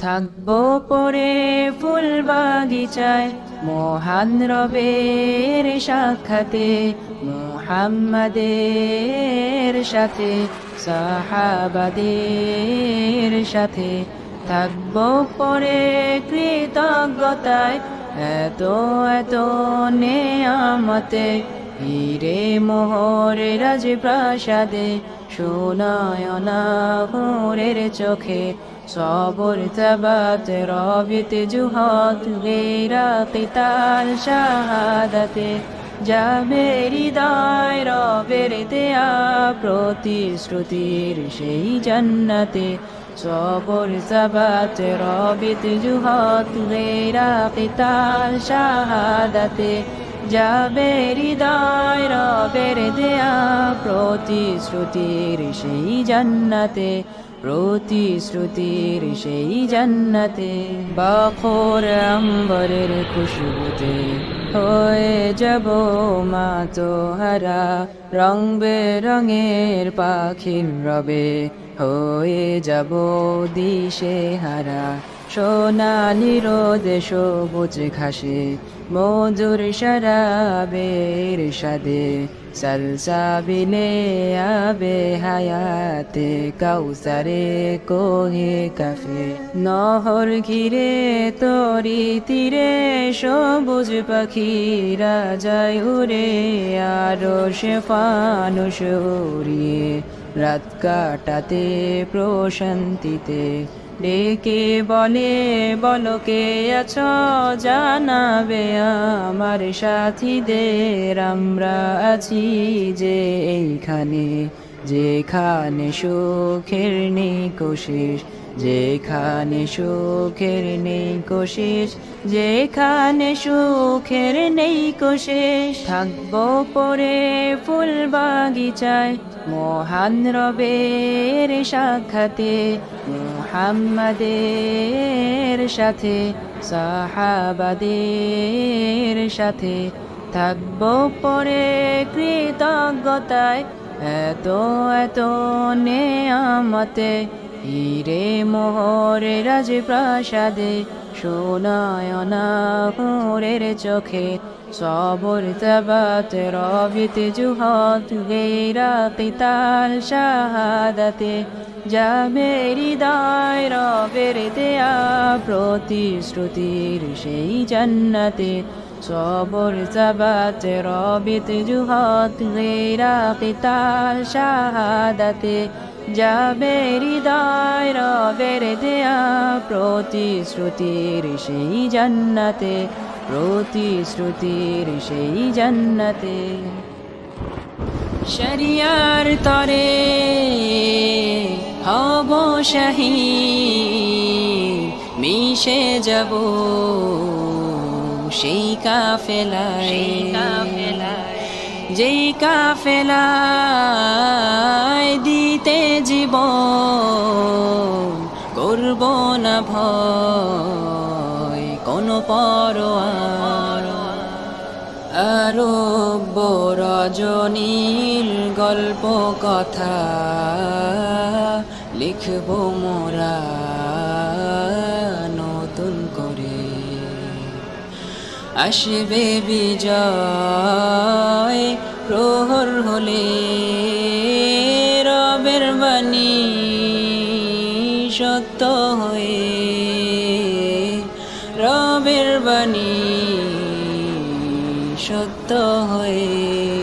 থাকব পরে ফুল বাগিচায়। মহান রবের সাক্ষাতে, মুহাম্মাদের সাথে, সাহাবাদের সাথে থাকব পরে কৃতজ্ঞতায়। এত এত নেয়ামতে হিরে মোহরে রাজপ্রাসাদে সোনায়না হোরের চোখে তবাত রবিত জুহাত গেরা কিতাল শাহাদাতে। যাবে হৃদয় রবের দেয়া প্রতিশ্রুতির সেই জান্নাতে। সবর সবাত রবিত জুহাত গেরা কিতাল শাহাদাতে। যাবে দায় রবের দেয়া প্রতিশ্রুতির সেই জান্নাতে। প্রতিশ্রুতির সেই জান্নাতে বাখর আম্বরের খুশবুতে হয়ে যাব মা তো হারা রং বেরঙের পাখির রবে। হয়ে যাব দিশে হারা সোনালি রোদ সবুজ ঘাসে, মধুর শরাবের সাদে সলসাবিলে আবে হায়াতে, কাউসারে কোহে কাফে। নহর ঘিরে তরি তীরে সবুজ পাখিরা যায় উড়ে, আরও সে ফানুষ উড়িয়ে, রাত কাটাতে প্রশান্তিতে ডেকে বলে বলকে আছ জানাবে আমার সাথীদের। আমরা আছি যে এইখানে যেখানে সুখের নিকোশেষ। যেখানে সুখের নেই কোশিস যেখানে সুখের নেই কোশিস থাকব পরে ফুল বাগিচায়, মহান রবের সাক্ষাতে, মুহাম্মাদের সাথে, সাহাবাদের সাথে। থাকব পরে কৃতজ্ঞতায়, এত এত নেয়ামতে হিরে মোহরে রাজপ্রাসাদে সোনায়না হোরের চোখে সবর তবাত রবিত জুহাত গেরা কিতাল শাহাদাতে যাবে হৃদয় রবের দেয়া প্রতিশ্রুতির সেই জান্নাতে সবর তবাত রবিত জুহাত গেরা কিতাল শাহাদাতে যাবে হৃদয় রবের দেয়া প্রতিশ্রুতির সেই জান্নাতে প্রতিশ্রুতির সেই জান্নাতে। শরিয়ার তরে হব শাহী মিশে যাব সেই কাফেলায়। যেই কাফেলায় জীব করব না ভয়, কোনো পরোয়ার। আরব রজনীর গল্প কথা লিখব মোরা নতুন করে। আসবে বিজয় প্রহর হলে বাণী সত্য হয়ে